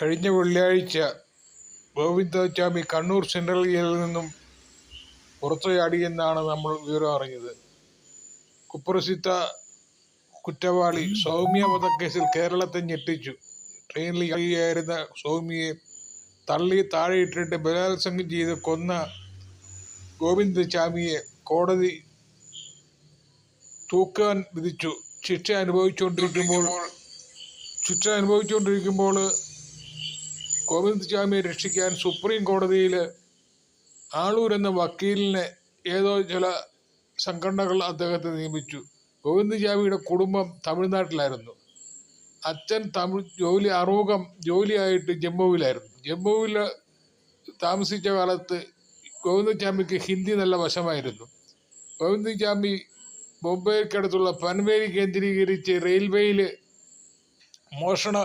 കഴിഞ്ഞ വെള്ളിയാഴ്ച ഗോവിന്ദസ്വാമി കണ്ണൂർ സെൻട്രൽ ജയിലിൽ നിന്നും പുറത്തു ചാടിയെന്നാണ് നമ്മൾ വിവരം അറിഞ്ഞത്. കുപ്രസിദ്ധ കുറ്റവാളി സൗമ്യ വധക്കേസിൽ കേരളത്തെ ഞെട്ടിച്ചു. ട്രെയിനിൽ കഴിയായിരുന്ന സൗമ്യയെ തള്ളി താഴെയിട്ടിട്ട് ബലാത്സംഗം ചെയ്ത് കൊന്ന ഗോവിന്ദസ്വാമിയെ കോടതി തൂക്കാൻ വിധിച്ചു. ശിക്ഷ അനുഭവിച്ചുകൊണ്ടിരിക്കുമ്പോൾ ശിക്ഷ അനുഭവിച്ചുകൊണ്ടിരിക്കുമ്പോൾ ഗോവിന്ദസ്വാമിയെ രക്ഷിക്കാൻ സുപ്രീം കോടതിയിൽ ആളൂർ എന്ന വക്കീലിനെ ഏതോ ചില സംഘടനകൾ അദ്ദേഹത്തെ നിയമിച്ചു. ഗോവിന്ദ് ജാമിയുടെ കുടുംബം തമിഴ്നാട്ടിലായിരുന്നു. അച്ഛൻ തമിഴ് ജോലി അറുമുഖം ജോലിയായിട്ട് ജമ്മുവിലായിരുന്നു. ജമ്മുവിൽ താമസിച്ച കാലത്ത് ഗോവിന്ദസ്വാമിക്ക് ഹിന്ദി നല്ല വശമായിരുന്നു. ഗോവിന്ദ് ജാമി ബോംബെക്കടുത്തുള്ള പൻവേലി കേന്ദ്രീകരിച്ച് റെയിൽവേയിൽ മോഷണ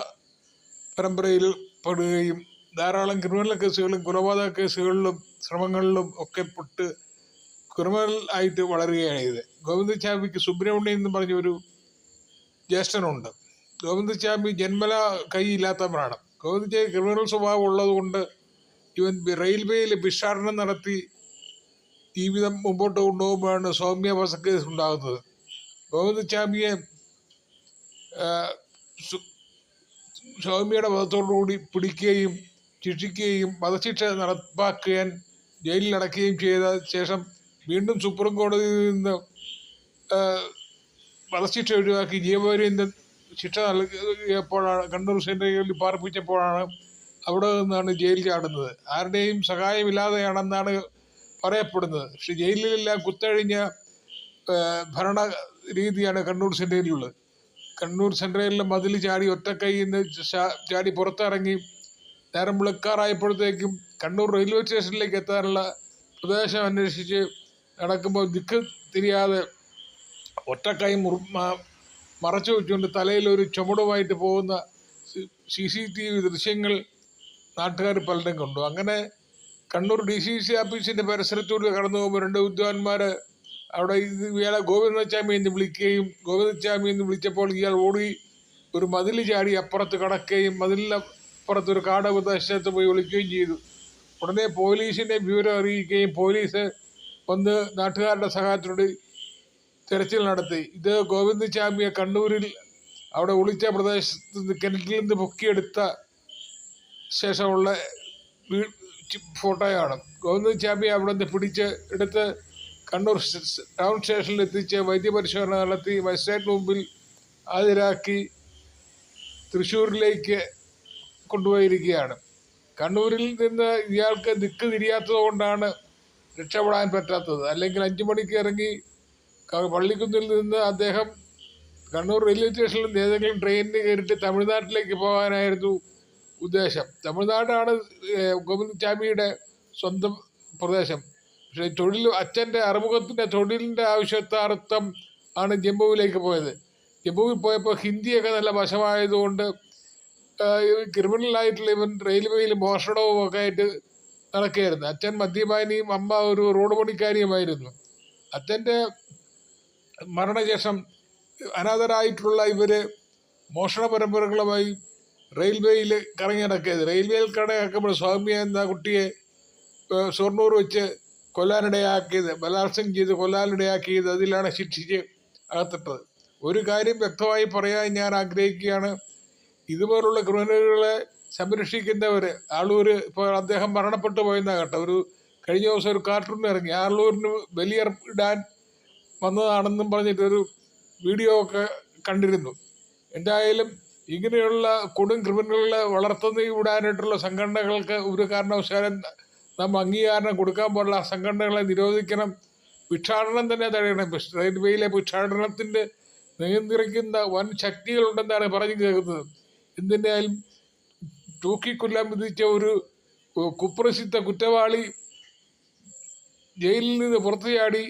പരമ്പരയിൽ പെടുകയും ധാരാളം ക്രിമിനൽ കേസുകളും കൊലപാതക കേസുകളിലും ശ്രമങ്ങളിലും ഒക്കെ പെട്ട് ക്രിമിനൽ ആയിട്ട് വളരുകയാണ് ഇത്. ഗോവിന്ദസ്വാമിക്ക് സുബ്രഹ്മണ്യൻ എന്ന് പറഞ്ഞ ഒരു ജ്യേഷ്ഠനുണ്ട്. ഗോവിന്ദസ്വാമി ജന്മല കൈയില്ലാത്തവനാണ് ഗോവിന്ദചാമി ക്രിമിനൽ സ്വഭാവം ഉള്ളതുകൊണ്ട് ഇവൻ റെയിൽവേയിൽ ഭിക്ഷാടനം നടത്തി ജീവിതം മുമ്പോട്ട് കൊണ്ടുപോകുമ്പോഴാണ് സൗമ്യ വസക്കേസ് ഉണ്ടാകുന്നത്. ഗോവിന്ദചാമിയെ സൗമ്യയുടെ വധത്തോടുകൂടി പിടിക്കുകയും ശിക്ഷിക്കുകയും വധശിക്ഷ നടപ്പാക്കാൻ ജയിലിൽ അടക്കുകയും ചെയ്ത ശേഷം വീണ്ടും സുപ്രീം കോടതിയിൽ നിന്ന് വധശിക്ഷ ഒഴിവാക്കി ജീവപര്യന്തം ശിക്ഷ നൽകിയപ്പോഴാണ് കണ്ണൂർ സെൻട്രൽ ജയിലിൽ പാർപ്പിച്ചപ്പോഴാണ് അവിടെ നിന്നാണ് ജയിൽ ചാടുന്നത്. ആരുടെയും സഹായമില്ലാതെയാണെന്നാണ് പറയപ്പെടുന്നത്. പക്ഷെ ജയിലിലെല്ലാം കുത്തഴിഞ്ഞ ഭരണ രീതിയാണ് കണ്ണൂർ സെൻട്രലിലുള്ളത്. കണ്ണൂർ സെൻട്രലിലെ മതിൽ ചാടി ഒറ്റക്കൈയിൽ നിന്ന് ചാടി പുറത്തിറങ്ങി നേരം വിളക്കാറായപ്പോഴത്തേക്കും കണ്ണൂർ റെയിൽവേ സ്റ്റേഷനിലേക്ക് എത്താനുള്ള പ്രദേശം അന്വേഷിച്ച് നടക്കുമ്പോൾ ദിക്ക് തിരിയാതെ ഒറ്റക്കൈ മുറു മറച്ചു വെച്ചുകൊണ്ട് തലയിൽ ഒരു ചുമടുമായിട്ട് പോകുന്ന സി സി ടി വി ദൃശ്യങ്ങൾ നാട്ടുകാർ പലരും കണ്ടു. അങ്ങനെ കണ്ണൂർ ഡി സി സി ഓഫീസിന്റെ പരിസരത്തൂടെ കടന്നു പോകുമ്പോൾ രണ്ട് വിദ്വാൻമാർ അവിടെ ഇത് ഇയാളെ ഗോവിന്ദസ്വാമി എന്ന് വിളിക്കുകയും ഗോവിന്ദസ്വാമി എന്ന് വിളിച്ചപ്പോൾ ഇയാൾ ഓടി ഒരു മതിൽ ചാടി അപ്പുറത്ത് കടക്കുകയും മതിലിനപ്പുറത്ത് ഒരു കാട പ്രദേശത്ത് പോയി വിളിക്കുകയും ചെയ്തു. ഉടനെ പോലീസിനെ വിവരം അറിയിക്കുകയും പോലീസ് വന്ന് നാട്ടുകാരുടെ സഹായത്തോട് തെരച്ചിൽ നടത്തി. ഇത് ഗോവിന്ദസ്വാമിയെ കണ്ണൂരിൽ അവിടെ ഒളിച്ച പ്രദേശത്ത് നിന്ന് കിണറ്റിൽ നിന്ന് പൊക്കിയെടുത്ത ശേഷമുള്ള ഫോട്ടോയാണ്. ഗോവിന്ദസ്വാമിയെ അവിടെ നിന്ന് പിടിച്ച് എടുത്ത് കണ്ണൂർ ടൗൺ സ്റ്റേഷനിൽ എത്തിച്ച് വൈദ്യപരിശോധന നടത്തി മജിസ്ട്രേറ്റ് മുമ്പിൽ ഹാജരാക്കി തൃശ്ശൂരിലേക്ക് കൊണ്ടുപോയിരിക്കുകയാണ്. കണ്ണൂരിൽ നിന്ന് ഇയാൾക്ക് ദിക്ക് തിരിയാത്തത് കൊണ്ടാണ് രക്ഷപ്പെടാൻ പറ്റാത്തത്. അല്ലെങ്കിൽ അഞ്ചു മണിക്ക് ഇറങ്ങി പള്ളിക്കുന്നിൽ നിന്ന് അദ്ദേഹം കണ്ണൂർ റെയിൽവേ സ്റ്റേഷനിൽ നിന്ന് ഏതെങ്കിലും ട്രെയിനിന് കയറിയിട്ട് തമിഴ്നാട്ടിലേക്ക് പോകാനായിരുന്നു ഉദ്ദേശം. തമിഴ്നാടാണ് ഗോവിന്ദ് സ്വന്തം പ്രദേശം. പക്ഷേ തൊഴിൽ അച്ഛന്റെ അറുമുഖത്തിന്റെ തൊഴിലിന്റെ ആവശ്യത്താർത്ഥം ആണ് ജമ്മുവിലേക്ക് പോയത്. ജമ്മുവിൽ പോയപ്പോൾ ഹിന്ദിയൊക്കെ നല്ല വശമായതുകൊണ്ട് ക്രിമിനലായിട്ടുള്ള ഇവൻ റെയിൽവേയിൽ മോഷണവും ഒക്കെ ആയിട്ട് നടക്കുകയായിരുന്നു. അച്ഛൻ മദ്യപാനിയും അമ്മ ഒരു റോഡ് പണിക്കാരിയുമായിരുന്നു. അച്ഛന്റെ മരണശേഷം അനാഥരായിട്ടുള്ള ഇവർ മോഷണ പരമ്പരകളുമായി റെയിൽവേയിൽ കറങ്ങി നടക്കിയത് റെയിൽവേയിൽ കറങ്ങി നടക്കുമ്പോൾ സ്വാമിയ എന്ന കുട്ടിയെ ഷൊർണൂർ വെച്ച് കൊല്ലാനിടയാക്കിയത് ബലാത്സംഗം ചെയ്ത് കൊല്ലാനിടയാക്കിയത് അതിലാണ് ശിക്ഷിച്ച് അകത്തിട്ടത്. ഒരു കാര്യം വ്യക്തമായി പറയാൻ ഞാൻ ആഗ്രഹിക്കുകയാണ്. ഇതുപോലുള്ള ക്രിമിനലുകളെ സംരക്ഷിക്കുന്നവർ ആളൂർ ഇപ്പോൾ അദ്ദേഹം മരണപ്പെട്ടു പോയെന്നാ കേട്ടോ ഒരു കഴിഞ്ഞ ദിവസം ഒരു കാർട്ടൂൺ ഇറങ്ങി. ആളൂരിന് ബലിയർപ്പിടാൻ വന്നതാണെന്നും വന്നതാണെന്നും പറഞ്ഞിട്ടൊരു വീഡിയോ ഒക്കെ കണ്ടിരുന്നു. എന്തായാലും ഇങ്ങനെയുള്ള കൊടും ക്രിമിനലുകളെ വളർത്തുന്ന വിടാനായിട്ടുള്ള സംഘടനകൾക്ക് ഒരു കാരണവശാലും നാം അംഗീകാരം കൊടുക്കാൻ പോലുള്ള സംഘടനകളെ നിരോധിക്കണം. ഭിക്ഷാടനം തന്നെ തടയണം. റെയിൽവേയിലെ ഭിക്ഷാടനത്തിന്റെ നിയന്ത്രിക്കുന്ന വൻ ശക്തികളുണ്ടെന്നാണ് പറഞ്ഞു കേൾക്കുന്നത്. എന്തിനായാലും തൂക്കിക്കൊല്ലാൻ വിധിച്ച ഒരു കുപ്രസിദ്ധ കുറ്റവാളി ജയിലിൽ നിന്ന് പുറത്തു ചാടി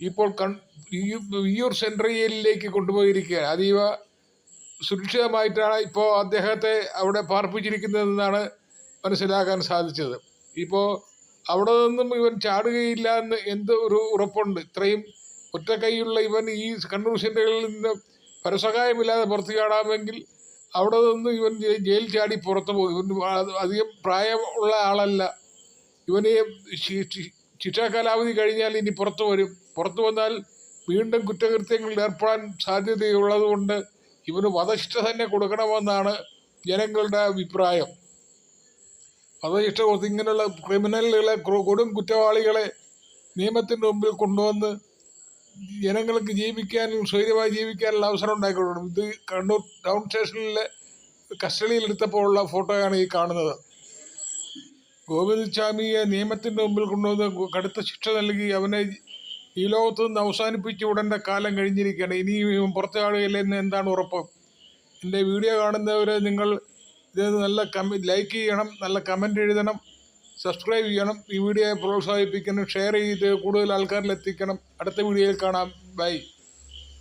ഇപ്പോൾ കൺ വിയ്യൂർ സെൻട്രൽ ജയിലിലേക്ക് കൊണ്ടുപോയിരിക്കുകയാണ്. അതീവ സുരക്ഷിതമായിട്ടാണ് ഇപ്പോൾ അദ്ദേഹത്തെ അവിടെ പാർപ്പിച്ചിരിക്കുന്നതെന്നാണ് മനസ്സിലാക്കാൻ സാധിച്ചത്. ഇപ്പോൾ അവിടെ നിന്നും ഇവൻ ചാടുകയില്ല എന്ന് എന്ത് ഒരു ഉറപ്പുണ്ട്? ഇത്രയും ഒറ്റ കൈയുള്ള ഇവൻ ഈ കണ്ണൂർ സെന്ററിൽ നിന്ന് പരസഹായമില്ലാതെ പുറത്തു ചാടാമെങ്കിൽ അവിടെ നിന്ന് ഇവൻ ജയിൽ ചാടി പുറത്തു പോകും. ഇവൻ അധികം പ്രായമുള്ള ആളല്ല. ഇവനെ ശി- ശി- ശിക്ഷാ കാലാവധി കഴിഞ്ഞാൽ ഇനി പുറത്തു വരും. പുറത്തു വന്നാൽ വീണ്ടും കുറ്റകൃത്യങ്ങളിൽ ഏർപ്പെടാൻ സാധ്യതയുള്ളതുകൊണ്ട് ഇവന് വധശിക്ഷ തന്നെ കൊടുക്കണമെന്നാണ് ജനങ്ങളുടെ അഭിപ്രായം. വധശിക്ഷ ഇഷ്ടം ഇങ്ങനെയുള്ള ക്രിമിനലുകളെ ക്രൂ- കൊടും കുറ്റവാളികളെ നിയമത്തിന്റെ മുമ്പിൽ കൊണ്ടുവന്ന് ജനങ്ങൾക്ക് ജീവിക്കാനും സ്വൈര്യമായി ജീവിക്കാനുള്ള അവസരം ഉണ്ടാക്കിക്കൊടുക്കണം. ഇത് കണ്ണൂർ ടൗൺ സ്റ്റേഷനിലെ കസ്റ്റഡിയിൽ ഉള്ള ഫോട്ടോയാണ് ഈ കാണുന്നത്. ഗോവിന്ദസ്വാമിയെ നിയമത്തിന്റെ മുമ്പിൽ കൊണ്ടുവന്ന് കടുത്ത ശിക്ഷ നൽകി അവനെ ഈ ലോകത്ത് നിന്ന് അവസാനിപ്പിച്ച് ഉടന്റെ കാലം കഴിഞ്ഞിരിക്കുകയാണ്. ഇനി ഇവൻ പുറത്താടുകയില്ലെന്ന് എന്താണ് ഉറപ്പ്? എന്റെ വീഡിയോ കാണുന്നവരെ നിങ്ങൾ ഇത് നല്ല കമ ലൈക്ക് ചെയ്യണം നല്ല കമന്റ് എഴുതണം സബ്സ്ക്രൈബ് ചെയ്യണം ഈ വീഡിയോയെ പ്രോത്സാഹിപ്പിക്കണം ഷെയർ ചെയ്ത് കൂടുതൽ ആൾക്കാരിൽ എത്തിക്കണം. അടുത്ത വീഡിയോയിൽ കാണാം. ബൈ